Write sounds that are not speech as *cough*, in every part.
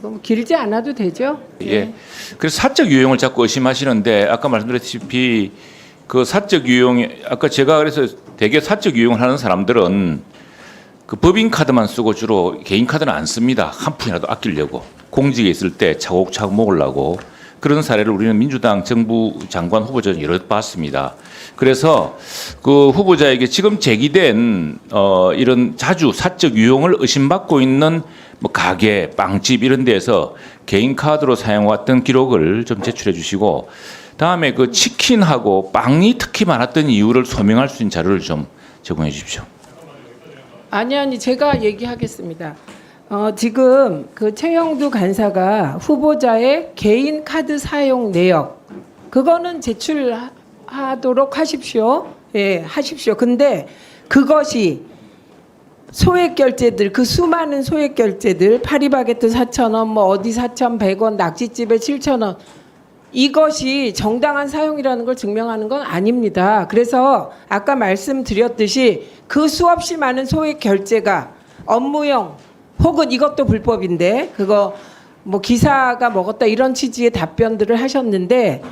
너무 길지 않아도 되죠? 예. 그래서 사적 유용을 자꾸 의심하시는데 아까 말씀드렸다시피 그 사적 유용 아까 제가 그래서 대개 사적 유용을 하는 사람들은 그 법인 카드만 쓰고 주로 개인 카드는 안 씁니다. 한 푼이라도 아끼려고 공직에 있을 때 차곡차곡 먹으려고 그런 사례를 우리는 민주당 정부 장관 후보자 여러 봤습니다. 그래서 그 후보자에게 지금 제기된 어 이런 자주 사적 유용을 의심받고 있는 뭐 가게, 빵집 이런 데에서 개인 카드로 사용했던 기록을 좀 제출해 주시고 다음에 그 치킨하고 빵이 특히 많았던 이유를 소명할 수 있는 자료를 좀 제공해 주십시오. 아니 아니 제가 얘기하겠습니다. 어, 지금 그 최영두 간사가 후보자의 개인 카드 사용 내역 그거는 제출하도록 하십시오. 예, 하십시오. 근데 그것이 소액 결제들 그 수많은 소액 결제들 파리바게트 4천 원, 뭐 어디 4,100원, 낙지집에 7천 원 이것이 정당한 사용이라는 걸 증명하는 건 아닙니다. 그래서 아까 말씀드렸듯이 그 수없이 많은 소액 결제가 업무용 혹은 이것도 불법인데 그거 뭐 기사가 먹었다 이런 취지의 답변들을 하셨는데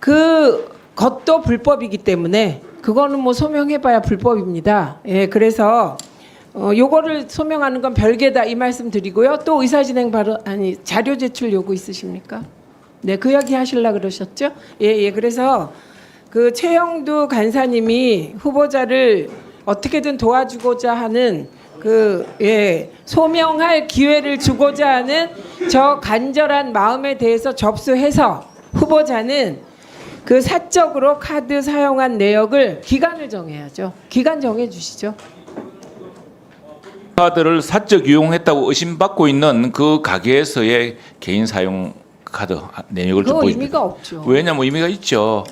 그 것도 불법이기 때문에 그거는 뭐 소명해봐야 불법입니다. 예, 그래서 어, 요거를 소명하는 건 별개다 이 말씀 드리고요. 또 의사진행 바로 아니 자료 제출 요구 있으십니까? 네, 그 이야기 하실라 그러셨죠? 예, 예. 그래서 그 최영두 간사님이 후보자를 어떻게든 도와주고자 하는 그 예, 소명할 기회를 주고자 하는 저 간절한 마음에 대해서 접수해서 후보자는 그 사적으로 카드 사용한 내역을 기간을 정해야죠. 기간 정해 주시죠. 카드를 사적 유용했다고 의심받고 있는 그 가게에서의 개인 사용 카드 내역을 좀 그거 보여주십시오. 의미가 없죠. 왜냐면 의미가 있죠.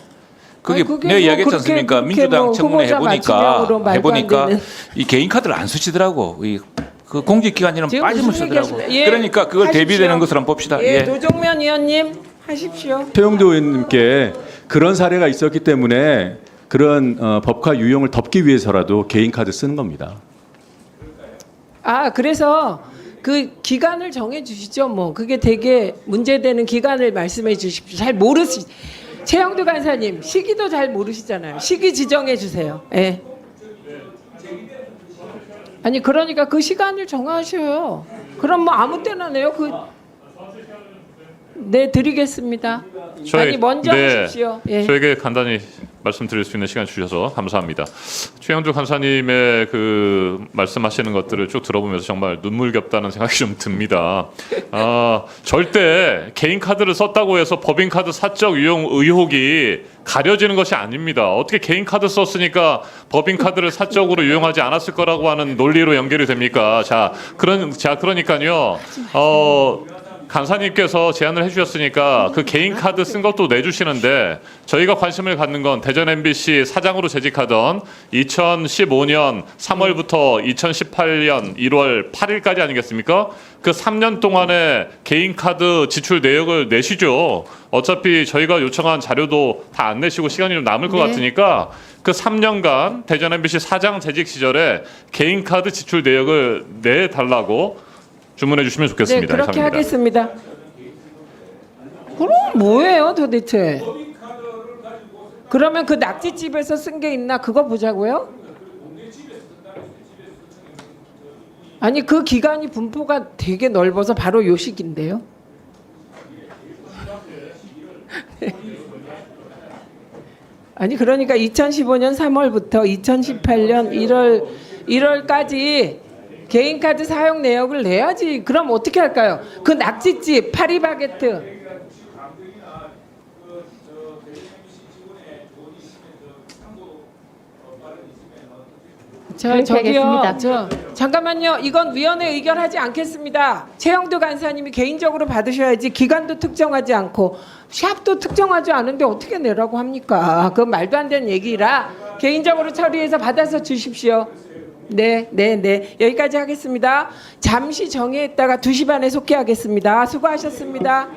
그게, 아니, 그게 내가 뭐 이야기했지 않습니까? 그렇게 민주당 뭐 청문회 후보자 해보니까 맞춤형으로 말도 안 해보니까 되는. 이 개인 카드를 안 쓰시더라고. 이 그 공직 기관이는 지금 빠짐을 무슨 쓰더라고. 예, 그러니까 그걸 하십시오. 대비되는 것으로 한번 봅시다. 예, 예. 노종면 의원님 하십시오. 최영도 의원님께 그런 사례가 있었기 때문에 그런 어, 법화 유용을 덮기 위해서라도 개인 카드 쓰는 겁니다. 아 그래서 그 기간을 정해 주시죠. 뭐 그게 되게 문제되는 기간을 말씀해 주십시오. 잘 모르시. 최영두 간사님 시기도 잘 모르시잖아요. 시기 지정해 주세요. 예. 아니 그러니까 그 시간을 정하셔요. 그럼 뭐 아무 때나 내요. 그 네, 드리겠습니다. 아니 먼저 하십시오. 예. 저에게 간단히 말씀드릴 수 있는 시간 주셔서 감사합니다. 최영주 간사님의 그 말씀하시는 것들을 쭉 들어보면서 정말 눈물겹다는 생각이 좀 듭니다. 아, 절대 개인 카드를 썼다고 해서 법인 카드 사적 유용 의혹이 가려지는 것이 아닙니다. 어떻게 개인 카드 썼으니까 법인 카드를 사적으로 유용하지 않았을 거라고 하는 논리로 연결이 됩니까? 자, 그런 자 그러니까요. 어 간사님께서 제안을 해주셨으니까 그 개인 카드 쓴 것도 내주시는데 저희가 관심을 갖는 건 대전 MBC 사장으로 재직하던 2015년 3월부터 2018년 1월 8일까지 아니겠습니까? 그 3년 동안의 개인 카드 지출 내역을 내시죠. 어차피 저희가 요청한 자료도 다 안 내시고 시간이 좀 남을 것 네. 같으니까 그 3년간 대전 MBC 사장 재직 시절에 개인 카드 지출 내역을 내달라고 주문해 주시면 네, 좋겠습니다. 그렇게 이상입니다. 하겠습니다. 그럼 뭐예요, 도대체? 그러면 그 낙지집에서 쓴 게 있나 그거 보자고요? 아니 그 기간이 분포가 되게 넓어서 바로 요 시기인데요. *laughs* 아니 그러니까 2015년 3월부터 2018년 1월 1월까지 개인 카드 사용 내역을 내야지. 그럼 어떻게 할까요? 그 낙지집 파리바게트 저 저기요. 하겠습니다. 저 잠깐만요. 이건 위원회 의결하지 않겠습니다. 최영두 간사님이 개인적으로 받으셔야지 기간도 특정하지 않고 샵도 특정하지 않은데 어떻게 내라고 합니까? 그건 말도 안 되는 얘기라 개인적으로 처리해서 받아서 주십시오. 네, 네, 네. 여기까지 하겠습니다. 잠시 정회했다가 2시 반에 속개하겠습니다. 수고하셨습니다.